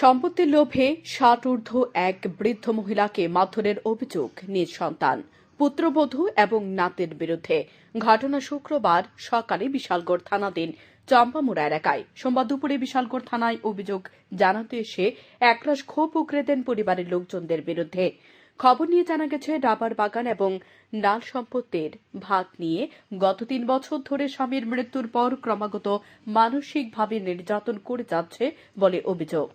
সম্পত্তির লোভে ষাট ঊর্ধ্ব এক বৃদ্ধ মহিলাকে মারধরের অভিযোগ নিজ সন্তান, পুত্রবধূ এবং নাতের বিরুদ্ধে। ঘটনা শুক্রবার সকালে বিশালগড় থানাধীন চম্পামুড়া এলাকায়। সোমবার দুপুরে বিশালগড় থানায় অভিযোগ জানাতে এসে একরাশ ক্ষোভ উগরে দেন পরিবারের লোকজনদের বিরুদ্ধে। খবর নিয়ে জানা গেছে, ডাবার বাগান এবং নাল সম্পত্তির ভাগ নিয়ে গত তিন বছর ধরে স্বামীর মৃত্যুর পর ক্রমাগত মানসিকভাবে নির্যাতন করে যাচ্ছে বলে অভিযোগ।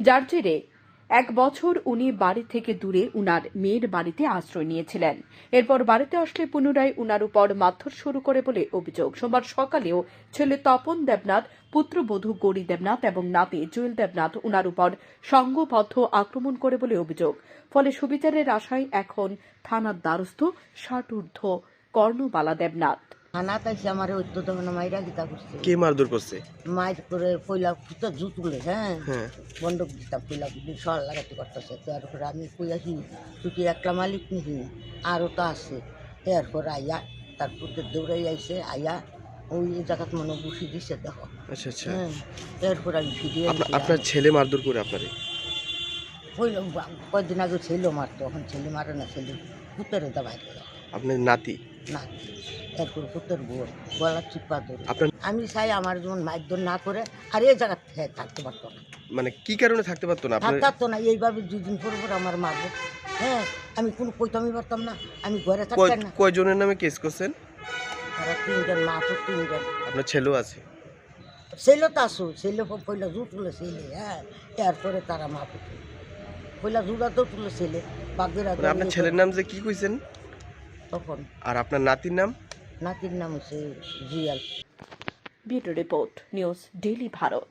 যার জেরে এক বছর উনি বাড়ি থেকে দূরে উনার মেয়ের বাড়িতে আশ্রয় নিয়েছিলেন। এরপর বাড়িতে আসলে পুনরায় উনার উপর মারধর শুরু করে বলে অভিযোগ। সোমবার সকালেও ছেলে তপন দেবনাথ, পুত্রবধূ গৌরী দেবনাথ এবং নাতি জুয়েল দেবনাথ উনার উপর সংঘবদ্ধ আক্রমণ করে বলে অভিযোগ। ফলে সুবিচারের আশায় এখন থানার দ্বারস্থ ষাটূর্ধ্ব কর্ণবালা দেবনাথ। খানা তাইছে আমার ওই তো তখন মাইরা গীতা করছে। কে মারধর করছে? মাইর করে পয়লা ফুটো জু তুলে হ্যাঁ? হ্যাঁ। বন্ধক দিতাম পয়লা সর লাগাতে করতেছে। তারপরে আমি কই আসি তুই কি একটা মালিক নিহি আরও তো আছে। এরপর আইয়া তার পুত্রের দৌড়াই আইছে আইয়া ওই জায়গাত মনে বসি দিছে দেখো। আচ্ছা আচ্ছা। হ্যাঁ এরপর আমি ফিরিয়ে আপনার ছেলে মারধর করে আপনারে? পয়লা কয়েকদিন আগে ছেলে মারতো এখন ছেলে মারে না ছেলে পুত্রের দাবাই করে আপনার নাতি? না এরপর পুত্রের বউ গলা চিপা ধরে। আমি চাই আমার যেমন মারধর না করে আর এই জায়গা থেকে থাকতে পারতো না। মানে কি কারণে থাকতে পারতো না? থাকতো না এইভাবে দুদিন পর পর আমার মারবো হ্যাঁ আমি কোনো কইতামই পারতাম না আমি ঘরে থাকতাম না। কয়জনের নামে কেস করছেন? তারা তিনজন মা তো তিনজন। আপনার ছেলেও আছে? ছেলে তো আসো ছেলে পয়লা জু তুলে ছেলে হ্যাঁ এরপরে তারা মা পয়লা জুড়া তো তুলে ছেলে বাগেরা মানে আপনার ছেলের নাম যে কি কইছেন? তখন। আর আপনার নাতির নাম? নাতির নাম হচ্ছে Jiyal. Beauty report news daily Bharat.